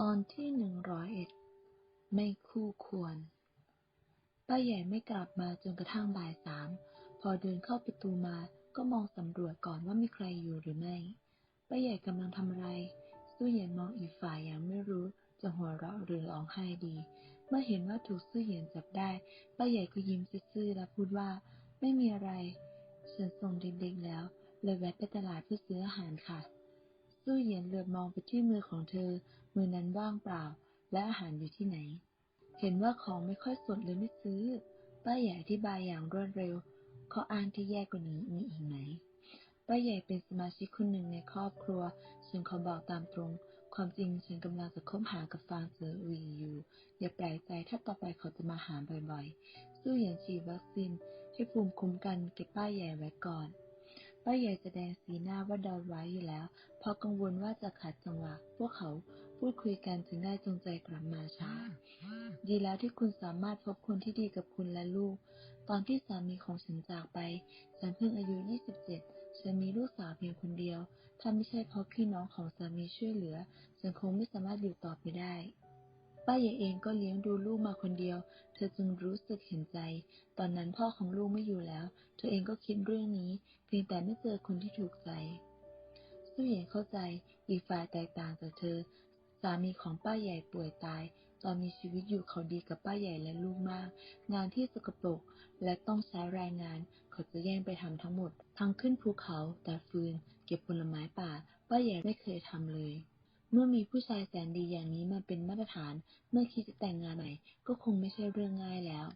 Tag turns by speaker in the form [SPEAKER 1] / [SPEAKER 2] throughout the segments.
[SPEAKER 1] ตอนที่หนึ่งร้อยเอ็ดไม่คู่ควร ป้าใหญ่ไม่กลับมาจนกระทั่งบ่ายสาม พอเดินเข้าประตูมาก็มองสำรวจก่อนว่ามีใครอยู่หรือไม่ ป้าใหญ่กำลังทำอะไรสู้เหยียนมองอีกฝ่ายอย่างไม่รู้จะหัวเราะหรือร้องไห้ดี เมื่อเห็นว่าถูกสู้เหยียนจับได้ ป้าใหญ่ก็ยิ้มซื่อและพูดว่า ไม่มีอะไร ฉันส่งเด็กๆแล้ว เลยแวะไปตลาดเพื่อซื้ออาหารค่ะ สู้เหยียนเหลือบมองไปที่มือของเธอ มือนั้นว่างเปล่า และอาหารอยู่ที่ไหน เห็นว่าของไม่ค่อยสดเลยไม่ซื้อ ป้าใหญ่อธิบายอย่างรวดเร็ว ข้ออ้างที่แย่กว่านี้มีอีกไหม ป้าใหญ่เป็นสมาชิกคนหนึ่งในครอบครัว ฉันขอบอกตามตรง ความจริงฉันกำลังจะคบหากับฟางเซอร์วีอยู่ อย่าแปลกใจถ้าต่อไปเขาจะมาหาบ่อยๆ สู้เยียนฉีดวัคซีนให้ภูมิคุ้มกันเก็บป้าใหญ่ไว้ก่อน ป้าใหญ่แสดงสีหน้าว่าเดาไว้อยู่แล้ว เพราะกังวลว่าจะขัดจังหวะ พวกเขาพูดคุยกันจึงได้จงใจกลับมาช้า ดีแล้วที่คุณสามารถพบคนที่ดีกับคุณและลูก ตอนที่สามีของฉันจากไป ฉันเพิ่งอายุ 27 ฉันมีลูกสาวเพียงคนเดียว ถ้าไม่ใช่เพราะพี่น้องของสามีช่วยเหลือ ฉันคงไม่สามารถอยู่ต่อไปได้ ป้าใหญ่เองก็เลี้ยงดูลูกมาคนเดียว เธอจึงรู้สึกเห็นใจ ตอนนั้นพ่อของลูกไม่อยู่แล้ว เธอเองก็คิดเรื่องนี้ เพียงแต่ไม่เจอคนที่ถูกใจสู้เหยียนเข้าใจ อีกฝ่ายแตกต่างจากเธอ สามีของป้าใหญ่ป่วยตาย ตอนมีชีวิตอยู่เขาดีกับป้าใหญ่และลูกมาก งานที่สกปรกและต้องใช้แรงงาน เขาจะแย่งไปทำทั้งหมด ทั้งขึ้นภูเขาแต่ฟืน เก็บผลไม้ป่า ป้าใหญ่ไม่เคยทำเลย เมื่อมีผู้ชายแสนดีอย่างนี้มาเป็นมาตรฐาน เมื่อคิดจะแต่งงานใหม่ ก็คงไม่ใช่เรื่องง่ายแล้ว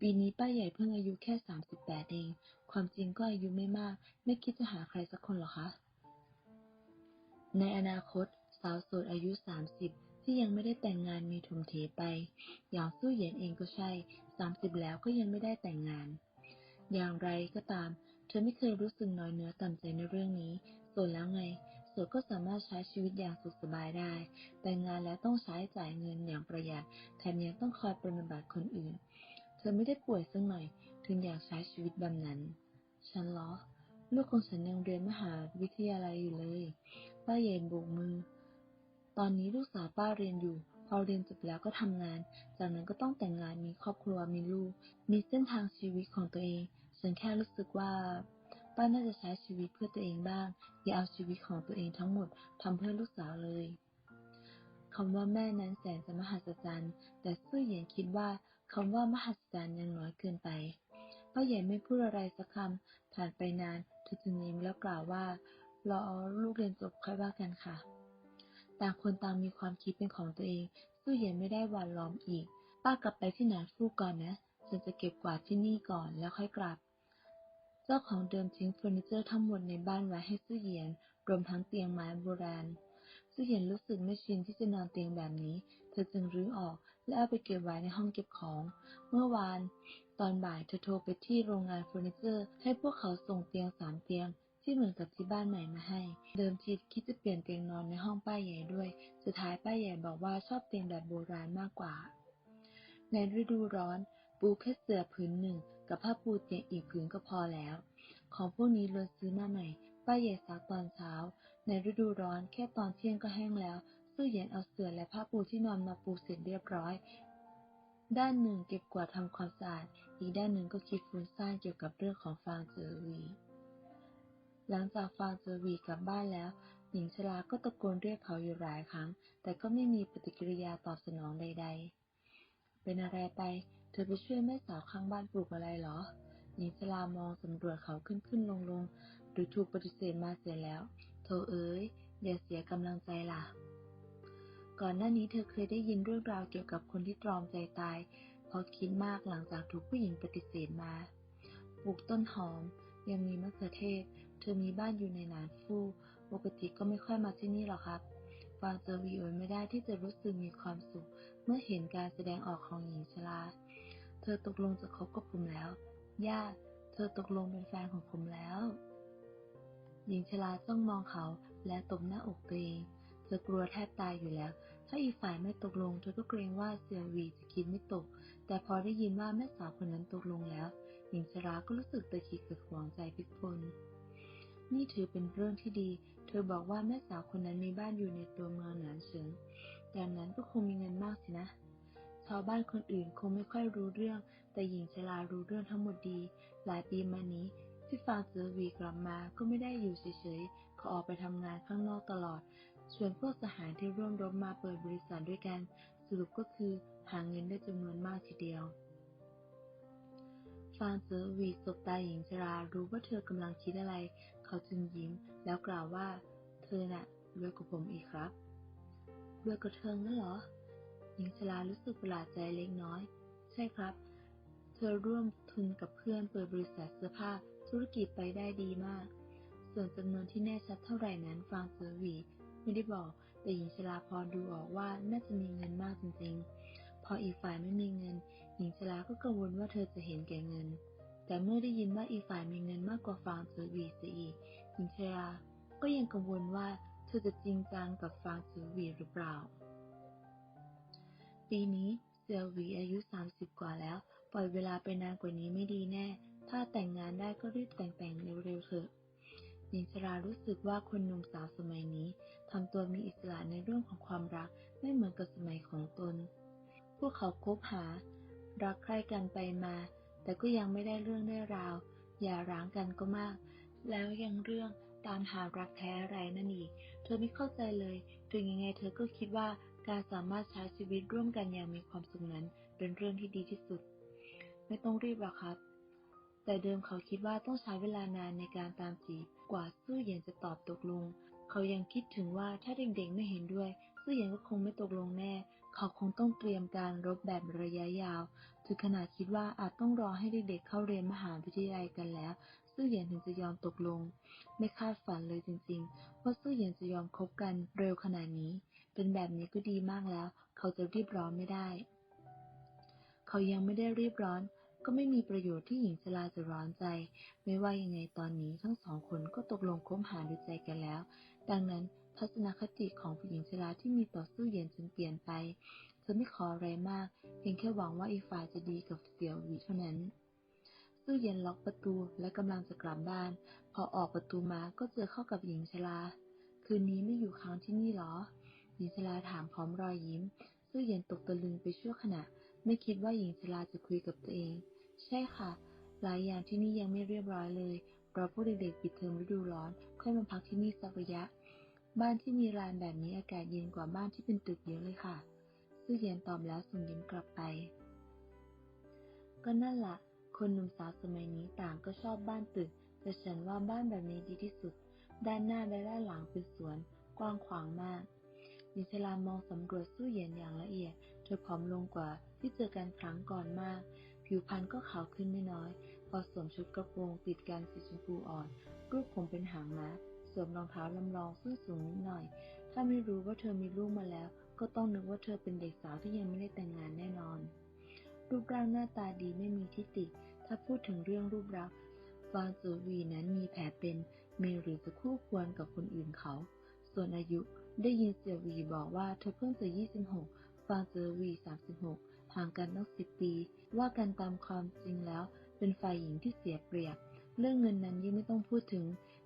[SPEAKER 1] ปีนี้ป้าใหญ่เพิ่งอายุแค่สามสิบแปดเอง ความจริงก็อายุไม่มาก ไม่คิดจะหาใครสักคนหรอคะ ในอนาคต สาวโสดอายุ30ที่ยังไม่ได้แต่งงานมีถมเทไป อย่างสู้เหยียนเองก็ใช่30แล้วก็ยังไม่ได้แต่งงาน อย่างไรก็ตาม เธอไม่เคยรู้สึกน้อยเนื้อต่ำใจในเรื่องนี้โสดแล้วไง สดก็สามารถใช้ชีวิตอย่างสุขสบายได้ แต่งานแล้วต้องใช้จ่ายเงินอย่างประหยัด แถมยังต้องคอยปฏิบัติคนอื่น เธอไม่ได้ป่วยสักหน่อย ถึงอยากใช้ชีวิตแบบนั้น ฉันเหรอลูกของฉันยังเรียนมหาวิทยาลัยอยู่เลย ป้าใหญ่โบกมือ ตอนนี้ลูกสาวป้าเรียนอยู่ พอเรียนจบแล้วก็ทำงาน จากนั้นก็ต้องแต่งงานมีครอบครัวมีลูก มีเส้นทางชีวิตของตัวเอง ฉันแค่รู้สึกว่า ป้าน่าจะใช้ชีวิตเพื่อตัวเองบ้าง อย่าเอาชีวิตของตัวเองทั้งหมดทำเพื่อลูกสาวเลยคำว่าแม่นั้นแสนจะมหัศจรรย์ แต่ซื่อเหยียนคิดว่าคำว่ามหัศจรรย์ยังน้อยเกินไปป้าใหญ่ไม่พูดอะไรสักคำผ่านไปนานเธอจึงยิ้มแล้วกล่าวว่ารอลูกเรียนจบค่อยว่ากันค่ะ ต่างคนต่างมีความคิดเป็นของตัวเองสู้เหยียนไม่ได้หวานล้อมอีก ป้ากลับไปที่หนานฟู่ก่อนนะฉันจะเก็บกวาดที่นี่ก่อนแล้วค่อยกลับ จ้าของเดิมทิ้งเฟอร์นิเจอร์ทั้งหมดในบ้านไว้ให้สู้เหยียน รวมทั้งเตียงไม้โบราณสู้เหยียนรู้สึกไม่ชินที่จะนอนเตียงแบบนี้ เธอจึงรื้อออก และเอาไปเก็บไว้ในห้องเก็บของ เมื่อวาน ตอนบ่ายเธอโทรไปที่โรงงานเฟอร์นิเจอร์ ให้พวกเขาส่งเตียงสามเตียง ที่เหมือนกับที่บ้านใหม่มาให้ เดิมทีคิดจะเปลี่ยนเตียงนอนในห้องป้าใหญ่ด้วย สุดท้ายป้าใหญ่บอกว่าชอบเตียงแบบโบราณมากกว่า ในฤดูร้อน ปูแค่เสื่อผืนหนึ่ง กับผ้าปูเตียงอีกผืนก็พอแล้ว ของพวกนี้ล้วนซื้อมาใหม่ ป้าใหญ่ซักตอนเช้า ในฤดูร้อนแค่ตอนเที่ยงก็แห้งแล้วสู้เยียนเอาเสื่อและผ้าปูที่นอนมาปูเสร็จเรียบร้อย ด้านหนึ่งเก็บกวาดทำความสะอาด อีกด้านหนึ่งก็คิดฟุ้งซ่านเกี่ยวกับเรื่องของฟางเจอวี หลังจากฟางเจอวีกลับบ้านแล้ว หญิงชราก็ตะโกนเรียกเขาอยู่หลายครั้ง แต่ก็ไม่มีปฏิกิริยาตอบสนองใด ๆ เป็นอะไรไป เธอไปช่วยแม่สาวข้างบ้านปลูกอะไรเหรอหญิงชรามองสำรวจเขาขึ้นขึ้นลงลงหรือถูกปฏิเสธมาเสียแล้วโธเอ๋ยอย่าเสียกำลังใจล่ะ ก่อนหน้านี้เธอเคยได้ยินเรื่องราวเกี่ยวกับคนที่ตรอมใจตายเพราะคิดมากหลังจากถูกผู้หญิงปฏิเสธมาปลูกต้นหอม ยังมีมะเขือเทศ เธอมีบ้านอยู่ในหนานฟูปกติก็ไม่ค่อยมาที่นี่หรอกครับฟางเจอวีโอนไม่ได้ที่จะรู้สึกมีความสุข เมื่อเห็นการแสดงออกของหญิงชรา เธอตกลงจะคบกับผมแล้ว ย่า เธอตกลงเป็นแฟนของผมแล้ว หญิงชราจ้องมองเขาและตบหน้าอกตัวเองเธอกลัวแทบตายอยู่แล้ว ถ้าอีกฝ่ายไม่ตกลงเธอก็เกรงว่าเซียวีจะคิดไม่ตก แต่พอได้ยินว่าแม่สาวคนนั้นตกลงแล้ว หญิงชราก็รู้สึกตะขิดกับหวงใจพิกพลนี่ถือเป็นเรื่องที่ดี เธอบอกว่าแม่สาวคนนั้นมีบ้านอยู่ในตัวเมืองหนานเฉิงแต่ไหนก็คงมีเงินมากสินะ ชาวบ้านคนอื่นคงไม่ค่อยรู้เรื่อง แต่หญิงชรารู้เรื่องทั้งหมดดี หลายปีมานี้ที่ฟางเซอร์วีกลับมาก็ไม่ได้อยู่เฉยๆเขาออกไปทำงานข้างนอกตลอด ชวนพวกสหายที่ร่วมรบมาเปิดบริษัทด้วยกัน สรุปก็คือหาเงินได้จำนวนมากทีเดียวฟางเซอร์วีสบตาหญิงชรารู้ว่าเธอกำลังคิดอะไร เขาจึงยิ้ม แล้วกล่าวว่า เธอน่ะรวยกว่าผมอีกครับรวยกว่าเธองั้นเหรอ ญิงชรารู้สึกประหลาดใจเล็กน้อย ใช่ครับ เธอร่วมทุนกับเพื่อนเปิดบริษัทเสื้อผ้าธุรกิจไปได้ดีมาก ส่วนจำนวนที่แน่ชัดเท่าไหร่นั้นฟางเซอร์วีไม่ได้บอก แต่หญิงชราพอดูออกว่าน่าจะมีเงินมากจริงๆ พออีกฝ่ายไม่มีเงิน หญิงชราก็กังวลว่าเธอจะเห็นแก่เงิน แต่เมื่อได้ยินว่าอีกฝ่ายมีเงินมากกว่าฟางเซอร์วีเสียอีกหญิงชราก็ยังกังวลว่าเธอจะจริงจังกับฟางเซอร์วีหรือเปล่า ปีนี้เซลวีอายุ 30 กว่าแล้ว ปล่อยเวลาไปนานกว่านี้ไม่ดีแน่ ถ้าแต่งงานได้ก็รีบแต่งแต่งเร็วๆเถอะหญิงชรารู้สึกว่าคนหนุ่มสาวสมัยนี้ทำตัวมีอิสระในเรื่องของความรักไม่เหมือนกับสมัยของตน พวกเขาคบหา รักใคร่กันไปมา แต่ก็ยังไม่ได้เรื่องได้ราว อย่าร้างกันก็มาก แล้วยังเรื่องตามหารักแท้อะไรนั่นอีก เธอไม่เข้าใจเลย ถึงยังไงเธอก็คิดว่า การสามารถใช้ชีวิตร่วมกันอย่างมีความสุขนั้น เป็นเรื่องที่ดีที่สุด ไม่ต้องรีบหรอกครับ แต่เดิมเขาคิดว่าต้องใช้เวลานานในการตามจีบกว่าซื่อเหยียนจะตอบตกลง เขายังคิดถึงว่าถ้าเด็กๆไม่เห็นด้วย ซื่อเหยียนก็คงไม่ตกลงแน่ เขาคงต้องเตรียมการรบแบบระยะยาวถึงขนาดคิดว่าอาจต้องรอให้เด็กๆเข้าเรียนมหาวิทยาลัยกันแล้ว ซื่อเหยียนถึงจะยอมตกลง ไม่คาดฝันเลยจริงๆว่าซื่อเหยียนจะยอมคบกันเร็วขนาดนี้ เป็นแบบนี้ก็ดีมากแล้ว เขาจะรีบร้อนไม่ได้ เขายังไม่ได้รีบร้อน ก็ไม่มีประโยชน์ที่หญิงชราจะร้อนใจ ไม่ว่ายังไงตอนนี้ทั้งสองคนก็ตกลงคบหาดูใจกันแล้ว ดังนั้นทัศนคติของผู้หญิงชราที่มีต่อสู้เย็นจึงเปลี่ยนไป เธอไม่ขออะไรมาก เพียงแค่หวังว่าอีฝ่ายจะดีกับเสี่ยวหวีเท่านั้นสู้เย็นล็อกประตูและกำลังจะกลับบ้าน พอออกประตูมาก็เจอเข้ากับหญิงชรา คืนนี้ไม่อยู่ค้างที่นี่หรอ หญิงชราถามพร้อมรอยยิ้มสู้เย็นตกตะลึงไปชั่วขณะ ไม่คิดว่าหญิงชราจะคุยกับตัวเอง ใช่ค่ะ หลายอย่างที่นี่ยังไม่เรียบร้อยเลยรอพวกเด็กๆปิดเทอมฤดูร้อน ค่อยมาพักที่นี่สักระยะ บ้านที่มีลานแบบนี้อากาศเย็นกว่าบ้านที่เป็นตึกเยอะเลยค่ะ ซื่อเย็นตอบแล้วส่งยิ้มกลับไป ก็นั่นละ่ะ คนหนุ่มสาวสมัยนี้ต่างก็ชอบบ้านตึก แต่ฉันว่าบ้านแบบนี้ดีที่สุด ด้านหน้าและด้านหลังเป็นสวน กว้างขวางมาก ยิชลามองสำรวจสู้เย็นอย่างละเอียด เธอผอมลงกว่าที่เจอกันครั้งก่อนมาก ผิวพรรณก็ขาวขึ้นไม่น้อย พอสวมชุดกระโปรงติดกันสีชมพูอ่อน รูปผมเป็นหางม้าสวมรองเท้าลำลองส้นสูงนิดหน่อย ถ้าไม่รู้ว่าเธอมีลูกมาแล้ว ก็ต้องนึกว่าเธอเป็นเด็กสาวที่ยังไม่ได้แต่งงานแน่นอน รูปร่างหน้าตาดีไม่มีทิฏฐิ ถ้าพูดถึงเรื่องรูปรักฟางโจวีนั้นมีแผลเป็นมีหรือจะคู่ควรกับคนอื่นเขา ส่วนอายุ ได้ยินเสี่ยวีบอกว่าเธอเพิ่งจะ26 ฟางเจอวี 36 ห่างกันตั้ง10ปี ว่ากันตามความจริงแล้ว เป็นฝ่ายหญิงที่เสียเปรียบ เรื่องเงินนั้นยิ่งไม่ต้องพูดถึง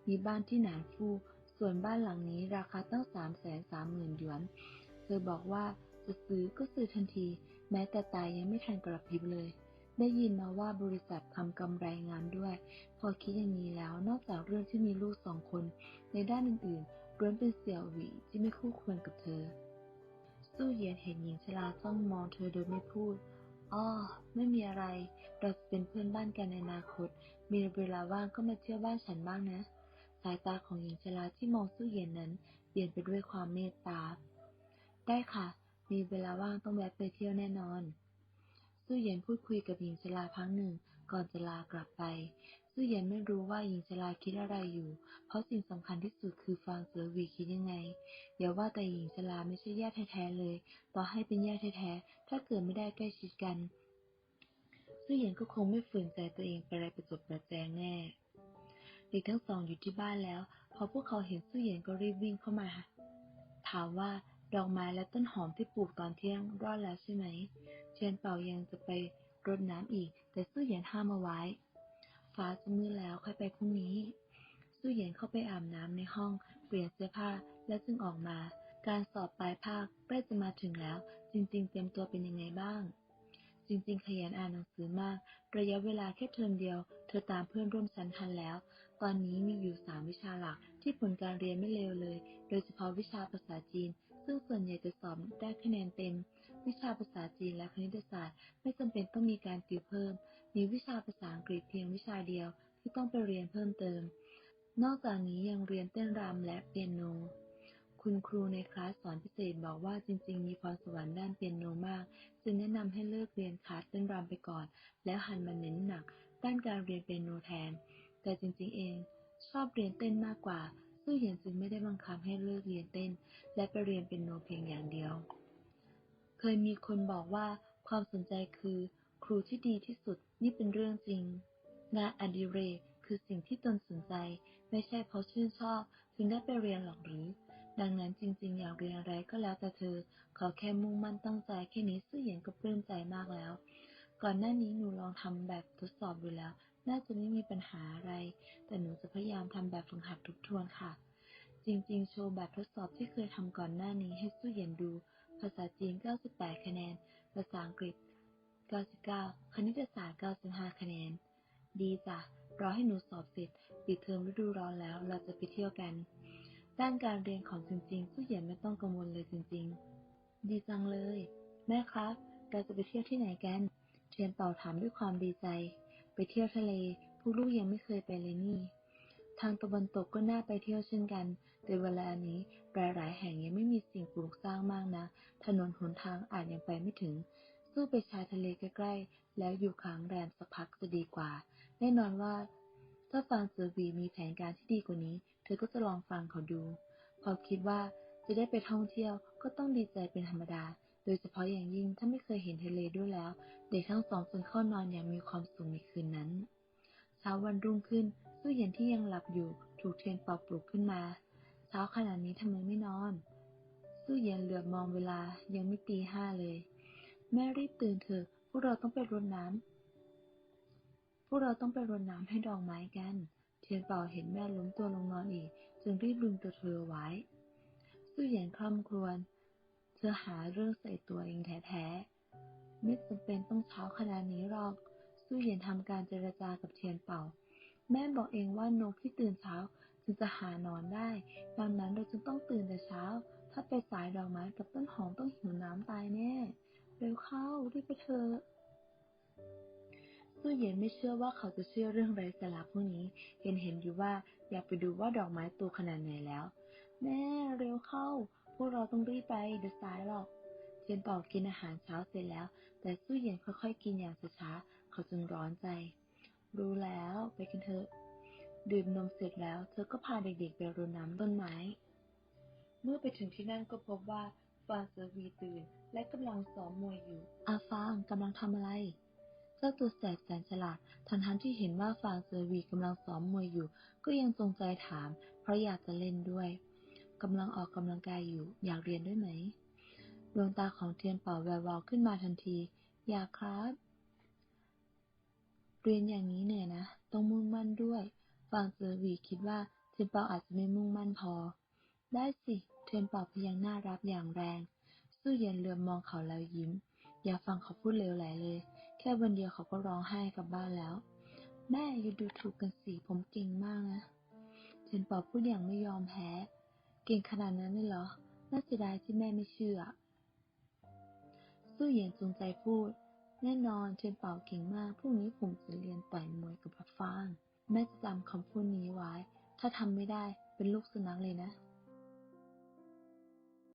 [SPEAKER 1] มีบ้านที่หนานฟูส่วนบ้านหลังนี้ราคาตั้ง3 3 0 0 0 0หยวน เธอบอกว่าจะซื้อก็ซื้อทันที แม้แต่ตายยังไม่ทันกระพริบเลย ได้ยินมาว่าบริษัททำกำไรงานด้วย พอคิดอย่างนี้แล้วนอกจากเรื่องที่มีลูกสองคน ในด้านอื่นๆ ล้วนเป็นเสี่ยวหวีที่ไม่คู่ควรกับเธอ สู้เยียนเห็นหญิงชราจ้องมองเธอโดยไม่พูด อ้อ ไม่มีอะไร เราจะเป็นเพื่อนบ้านกันในอนาคต มีเวลาว่างก็มาเที่ยวบ้านฉันบ้างนะ สายตาของหญิงชราที่มองสู้เย็นนั้นเปลี่ยนไปด้วยความเมตตา ได้ค่ะ มีเวลาว่างต้องแวะไปเที่ยวแน่นอน สู้เย็นพูดคุยกับหญิงชราพักหนึ่ง ก่อนจะลากลับไปซื่อเย็นไม่รู้ว่าหญิงชราคิดอะไรอยู่ เพราะสิ่งสำคัญที่สุดคือฟางเสือวีคิดยังไงอย่าว่าแต่หญิงชราไม่ใช่ญาติแท้ๆเลย ต่อให้เป็นญาติแท้ๆถ้าเกิดไม่ได้ใกล้ชิดกันซื่อเย็นก็คงไม่ฝืนใจตัวเองไปอะไรประจบประแจงแน่เด็กทั้งสองอยู่ที่บ้านแล้ว พอพวกเขาเห็นซื่อเย็นก็รีบวิ่งเข้ามาถามว่าดอกไม้และต้นหอมที่ปลูกตอนเที่ยงรอดแล้วใช่ไหม เชียนเป่ายังจะไป รดน้ำอีก แต่ซื่เหยียนห้ามเอาไว้ ฟ้าจะมืดแล้วค่อยไปพรุ่งนี้ซื่เหยียนเข้าไปอาบน้ำในห้อง เปลี่ยนเสื้อผ้าและจึงออกมา การสอบปลายภาคใกล้จะมาถึงแล้ว จริง ๆ เตรียมตัวเป็นยังไงบ้าง จริง ๆ ขยันอ่านหนังสือมาก ระยะเวลาแค่เทอมเดียว เธอตามเพื่อนร่วมชั้นทันแล้ว ตอนนี้มีอยู่สามวิชาหลักที่ผลการเรียนไม่เลวเลย โดยเฉพาะวิชาภาษาจีน ซึ่งส่วนใหญ่จะสอบได้คะแนนเต็ม วิชาภาษาจีนและคณิตศาสตร์ ไม่จำเป็นต้องมีการติวเพิ่ม มีวิชาภาษาอังกฤษเพียงวิชาเดียวที่ต้องไปเรียนเพิ่มเติม นอกจากนี้ยังเรียนเต้นรำและเปียโน คุณครูในคลาสสอนพิเศษบอกว่าจริง ๆ มีพรสวรรค์ด้านเปียโนมาก จึงแนะนำให้เลิกเรียนคลาสเต้นรำไปก่อน แล้วหันมาเน้นหนักด้านการเรียนเปียโนแทน แต่จริง ๆ เอง ชอบเรียนเต้นมากกว่า ซื่อเหยียนจึงไม่ได้บังคับให้เลิกเรียนเต้น และไปเรียนเปียโนเพียงอย่างเดียว เคยมีคนบอกว่าความสนใจคือ ครูที่ดีที่สุดนี่เป็นเรื่องจริง งานอดิเรกคือสิ่งที่ตนสนใจ ไม่ใช่เพราะชื่นชอบจึงได้ไปเรียนหรอกหรือ ดังนั้นจริงๆอยากเรียนอะไรก็แล้วแต่เธอ ขอแค่มุ่งมั่นตั้งใจแค่นี้ซื่อเหยียนก็ปลื้มใจมากแล้ว ก่อนหน้านี้หนูลองทำแบบทดสอบดูแล้ว น่าจะไม่มีปัญหาอะไร แต่หนูจะพยายามทำแบบฝึกหัดทบทวนค่ะ จริงๆ โชว์แบบทดสอบที่เคยทำก่อนหน้านี้ให้สู้เยียนดู ภาษาจีน 98 คะแนน ภาษาอังกฤษ 99 คณิตศาสตร์ 95 คะแนน ดีจ้ะ รอให้หนูสอบเสร็จ ปิดเทอมฤดูร้อนแล้ว เราจะไปเที่ยวกัน ด้านการเรียนของจริงๆ สู้เยียนไม่ต้องกังวลเลยจริง ๆ ดีจังเลย แม่ครับ เราจะไปเที่ยวที่ไหนกัน เทียนเป่าถามด้วยความดีใจ ไปเที่ยวทะเล พวกลูกยังไม่เคยไปเลยนี่ ทางตะวันตกก็น่าไปเที่ยวเช่นกัน แต่เวลานี้หลายแห่งยังไม่มีสิ่งปลูกสร้างมากนะ ถนนหนทางอาจยังไปไม่ถึง สู้ไปชายทะเลใกล้ๆ แล้วอยู่ค้างแรมสักพักจะดีกว่า แน่นอนว่า ถ้าฟังเซอร์วีมีแผนการที่ดีกว่านี้ เธอก็จะลองฟังเขาดู พอคิดว่าจะได้ไปท่องเที่ยวก็ต้องดีใจเป็นธรรมดา โดยเฉพาะอย่างยิ่งถ้าไม่เคยเห็นทะเลด้วยแล้ว เด็กทั้งสองจึงเข้านอนอย่างมีความสุขในคืนนั้น เช้าวันรุ่งขึ้นสู้เย็นที่ยังหลับอยู่ถูกเทียนเป่าปลุกขึ้นมา เช้าขนาดนี้ทำไมไม่นอนสู้เย็นเหลือบมองเวลายังไม่ตีห้าเลย แม่รีบตื่นเถอะพวกเราต้องไปรดน้ำพวกเราต้องไปรดน้ำให้ดอกไม้กัน เทียนเป่าเห็นแม่ล้มตัวลงนอนอีก จึงรีบดึงตัวเธอไว้สู้เย็นคล่ำครวญ เธอหาเรื่องใส่ตัวเองแท้ๆ ไม่จำเป็นต้องเช้าขนาดนี้หรอก สู้เย็นทำการเจรจากับเทียนเป่า แม่บอกเองว่านกที่ตื่นเช้าจึงจะหานอนได้ ดังนั้นเราจึงต้องตื่นแต่เช้า ถ้าไปสายดอกไม้กับต้นหอมต้องหิวน้ำตายแน่ เร็วเข้ารีบไปเถอะสู้เย็นไม่เชื่อว่าเขาจะเชื่อเรื่องไร้สาระพวกนี้ เห็นเห็นอยู่ว่าอยากไปดูว่าดอกไม้โตขนาดไหนแล้ว แม่เร็วเข้า พวกเราต้องรีบไปเดี๋ยวสายหรอกเทียนเป่ากินอาหารเช้าเสร็จแล้ว แต่สู้เหย็นค่อยๆกินอย่างช้าๆเขาจึงร้อนใจ รู้แล้วไปกันเถอะดื่มนมเสร็จแล้ว เธอก็พาเด็กๆไปรดน้ำต้นไม้ เมื่อไปถึงที่นั่นก็พบว่าฟางเซอร์วีตื่น และกำลังซ้อมมวยอยู่ อาฟางกำลังทำอะไร เจ้าตัวแสบแสนฉลาด ทันทันที่เห็นว่าฟางเซอร์วีกำลังซ้อมมวยอยู่ ก็ยังจงใจถาม เพราะอยากจะเล่นด้วย กำลังออกกำลังกายอยู่ อยากเรียนด้วยไหม ดวงตาของเทียนเป่าแวววาวขึ้นมาทันที อยากครับ เรียนอย่างนี้เหนื่อยนะ ต้องมุ่งมั่นด้วย ฟางเซอร์วีคิดว่าเทียนเป่าอาจจะไม่มุ่งมั่นพอ ได้สิ เทียนเป่าพยักหน้ารับอย่างแรง สู้เย็นเลือมมองเขาแล้วยิ้ม อย่าฟังเขาพูดเลวไหลเลย แค่วันเดียวเขาก็ร้องไห้กลับบ้านแล้ว แม่อย่าดูถูกกันสิ ผมเก่งมากนะเทียนเป่าพูดอย่างไม่ยอมแพ้ เก่งขนาดนั้นเลยเหรอ น่าเสียดายที่แม่ไม่เชื่อ สู้เหยียนจงใจพูด แน่นอนเชนเป่าเก่งมาก พรุ่งนี้ผมจะเรียนต่อยมวยกับพับฟาง แม่จะจำคำพูดนี้ไว้ ถ้าทำไม่ได้เป็นลูกสุนัขเลยนะ